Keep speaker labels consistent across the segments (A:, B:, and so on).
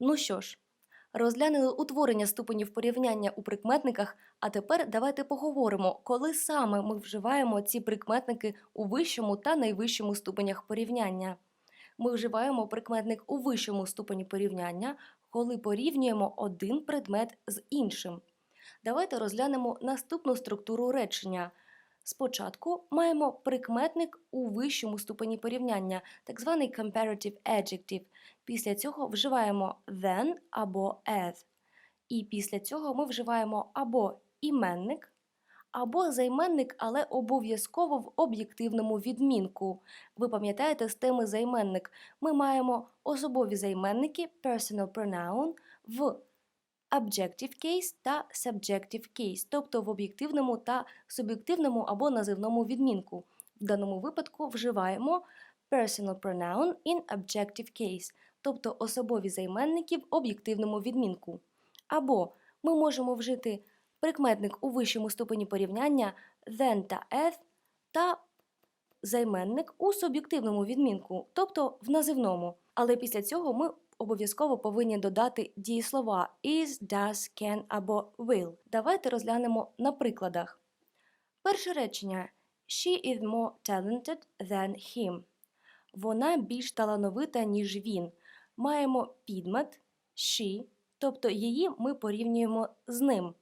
A: Ну що ж, розглянули утворення ступенів порівняння у прикметниках, а тепер давайте поговоримо, коли саме ми вживаємо ці прикметники у вищому та найвищому ступенях порівняння. Ми вживаємо прикметник у вищому ступені порівняння, коли порівнюємо один предмет з іншим. Давайте розглянемо наступну структуру речення. Спочатку маємо прикметник у вищому ступені порівняння, так званий comparative adjective. Після цього вживаємо then або as. І після цього ми вживаємо або іменник, або займенник, але обов'язково в об'єктивному відмінку. Ви пам'ятаєте з теми займенник. Ми маємо особові займенники personal pronoun в objective case та subjective case, тобто в об'єктивному та суб'єктивному або називному відмінку. В даному випадку вживаємо personal pronoun in objective case, тобто особові займенники в об'єктивному відмінку. Або ми можемо вжити прикметник у вищому ступені порівняння then та as та займенник у суб'єктивному відмінку, тобто в називному. Але після цього ми обов'язково повинні додати дієслова is, does, can або will. Давайте розглянемо на прикладах. Перше речення She is more talented than him. Вона більш талановита, ніж він. Маємо підмет she, тобто її ми порівнюємо з ним.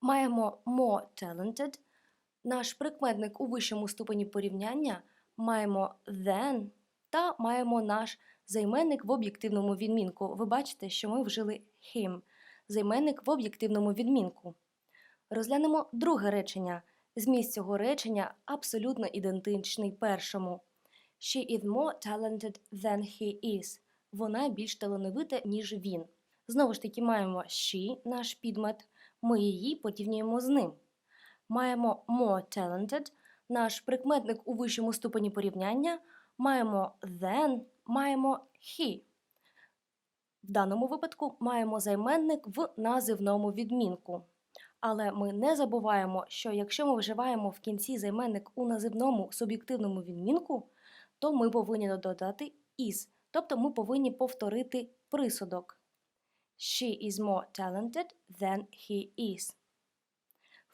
A: Маємо more talented. Наш прикметник у вищому ступені порівняння маємо than та маємо наш займенник в об'єктивному відмінку. Ви бачите, що ми вжили him, займенник в об'єктивному відмінку. Розглянемо друге речення. Зміст цього речення абсолютно ідентичний першому. She is more talented than he is. Вона більш талановита, ніж він. Знову ж таки, маємо she, наш підмет, ми її порівнюємо з ним. Маємо more talented, наш прикметник у вищому ступені порівняння, маємо than, маємо he. В даному випадку маємо займенник в називному відмінку. Але ми не забуваємо, що якщо ми вживаємо в кінці займенник у називному суб'єктивному відмінку, то ми повинні додати is, тобто ми повинні повторити присудок. She is more talented than he is.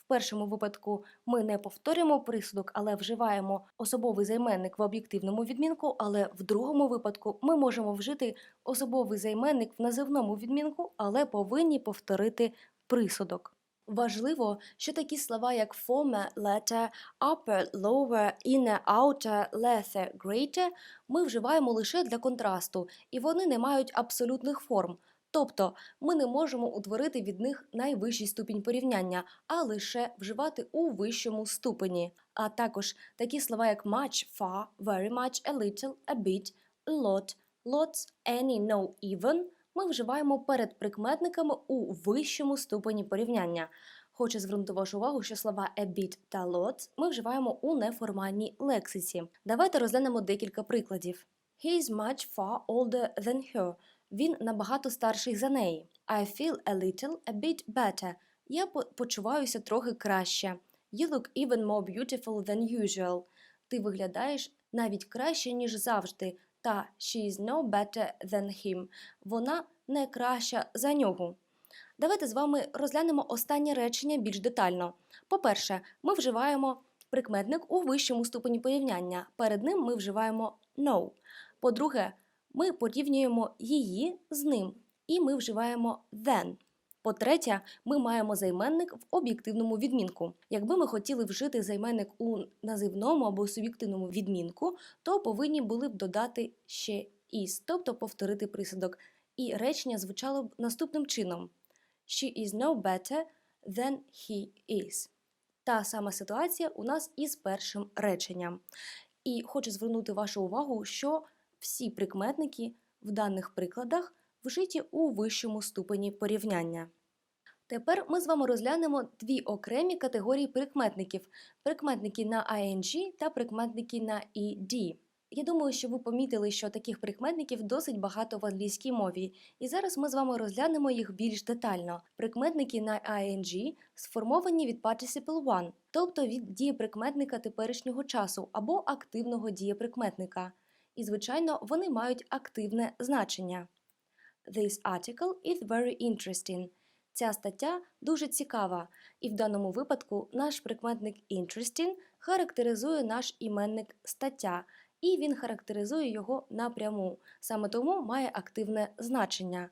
A: Першому випадку ми не повторюємо присудок, але вживаємо особовий займенник в об'єктивному відмінку, але в другому випадку ми можемо вжити особовий займенник в називному відмінку, але повинні повторити присудок. Важливо, що такі слова, як former, latter, upper, lower, inner, outer, lesser, greater ми вживаємо лише для контрасту, і вони не мають абсолютних форм. Тобто ми не можемо утворити від них найвищий ступінь порівняння, а лише вживати у вищому ступені. А також такі слова, як much, far, very much, a little, a bit, a lot, lots, any, no, even ми вживаємо перед прикметниками у вищому ступені порівняння. Хочу звернути вашу увагу, що слова a bit та lots ми вживаємо у неформальній лексиці. Давайте розглянемо декілька прикладів. He is much far older than her. Він набагато старший за неї. I feel a little a bit better. Я почуваюся трохи краще. You look even more beautiful than usual. Ти виглядаєш навіть краще, ніж завжди. Та she is no better than him. Вона не краща за нього. Давайте з вами розглянемо останнє речення більш детально. По-перше, ми вживаємо прикметник у вищому ступені порівняння. Перед ним ми вживаємо no. По-друге, ми порівнюємо її з ним, і ми вживаємо then. По-третє, ми маємо займенник в об'єктивному відмінку. Якби ми хотіли вжити займенник у називному або суб'єктивному відмінку, то повинні були б додати ще is, тобто повторити присудок. І речення звучало б наступним чином: She is no better than he is. Та сама ситуація у нас із першим реченням. І хочу звернути вашу увагу, що всі прикметники в даних прикладах вжиті у вищому ступені порівняння. Тепер ми з вами розглянемо дві окремі категорії прикметників: прикметники на ing та прикметники на ed. Я думаю, що ви помітили, що таких прикметників досить багато в англійській мові, і зараз ми з вами розглянемо їх більш детально. Прикметники на ing сформовані від participle one, тобто від дієприкметника теперішнього часу або активного дієприкметника. І, звичайно, вони мають активне значення. This article is very interesting. Ця стаття дуже цікава, і в даному випадку наш прикметник interesting характеризує наш іменник стаття, і він характеризує його напряму, саме тому має активне значення.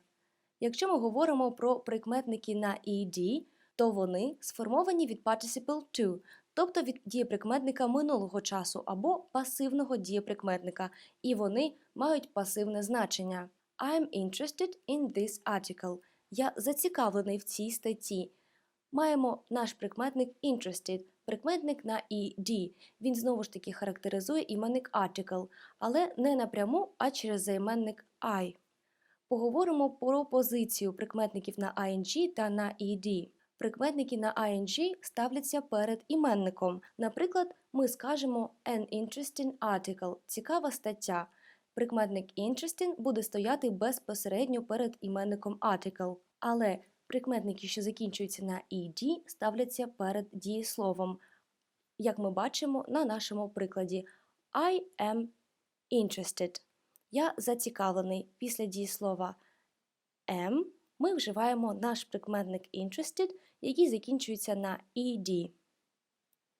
A: Якщо ми говоримо про прикметники на ed, то вони сформовані від participle to, тобто від дієприкметника минулого часу або пасивного дієприкметника, і вони мають пасивне значення. I'm interested in this article. Я зацікавлений в цій статті. Маємо наш прикметник interested, прикметник на ed. Він знову ж таки характеризує іменник article, але не напряму, а через займенник I. Поговоримо про позицію прикметників на ing та на ed. Прикметники на ing ставляться перед іменником. Наприклад, ми скажемо an interesting article – цікава стаття. Прикметник interesting буде стояти безпосередньо перед іменником article, але прикметники, що закінчуються на ed, ставляться перед дієсловом, як ми бачимо на нашому прикладі I am interested. Я зацікавлений після дієслова am ми вживаємо наш прикметник interested, який закінчується на ed.